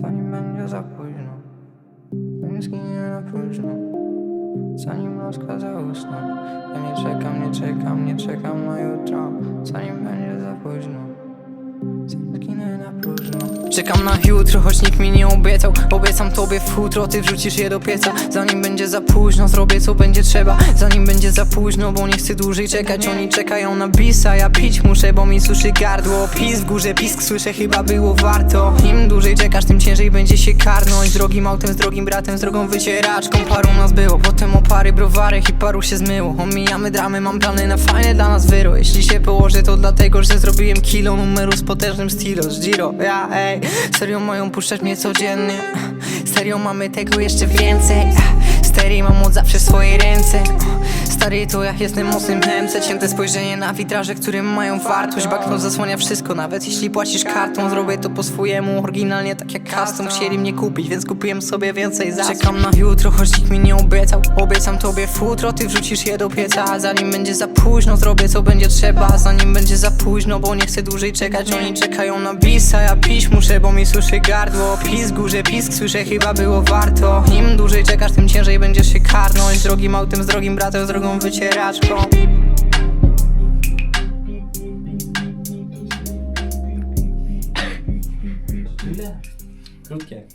Zanim będzie za późno. Nie zginie na próżno Zanim rozkaza usnąć Ja nie czekam, nie czekam, nie czekam na jutro. Zanim będzie za późno Czekam na jutro, choć nikt mi nie obiecał. Obiecam tobie futro, ty wrzucisz je do pieca. Zanim będzie za późno, zrobię co będzie trzeba. Zanim będzie za późno, bo nie chcę dłużej czekać. Oni czekają na bisa, ja pić muszę, bo mi suszy gardło. Pis w górze, pisk słyszę, chyba było warto. Im dłużej czekasz, tym ciężej będzie się karnąć. Z drogim autem, z drogim bratem, z drogą wycieraczką. Paru nas było, potem opary, browarek i paru się zmyło. Omijamy dramy, mam plany na fajne dla nas wyro. Jeśli się położę, to dlatego, że zrobiłem kilo numeru z potężnym stylo. Z Giro, ja ej Serio mają puszczać mnie codziennie. Serio mamy tego jeszcze więcej. Stereo mam od zawsze w swojej ręce Stary to ja jestem mocnym MC Cięte spojrzenie na witraże, które mają wartość. Bakno zasłania wszystko, nawet jeśli płacisz kartą. Zrobię to po swojemu, oryginalnie tak jak custom. Chcieli mnie kupić, więc kupiłem sobie więcej za Czekam na jutro, choć nikt mi nie obiecał. Obiecam tobie futro, ty wrzucisz je do pieca. Zanim będzie za późno, zrobię co będzie trzeba. Zanim będzie za późno, bo nie chcę dłużej czekać. Oni czekają na bisa, ja pić muszę, bo mi suszy gardło. Pisk górze, pisk słyszę, chyba było warto. Im dłużej czekasz, drogim autem, z drogim bratem, z drogą wycieraczką Krótkie.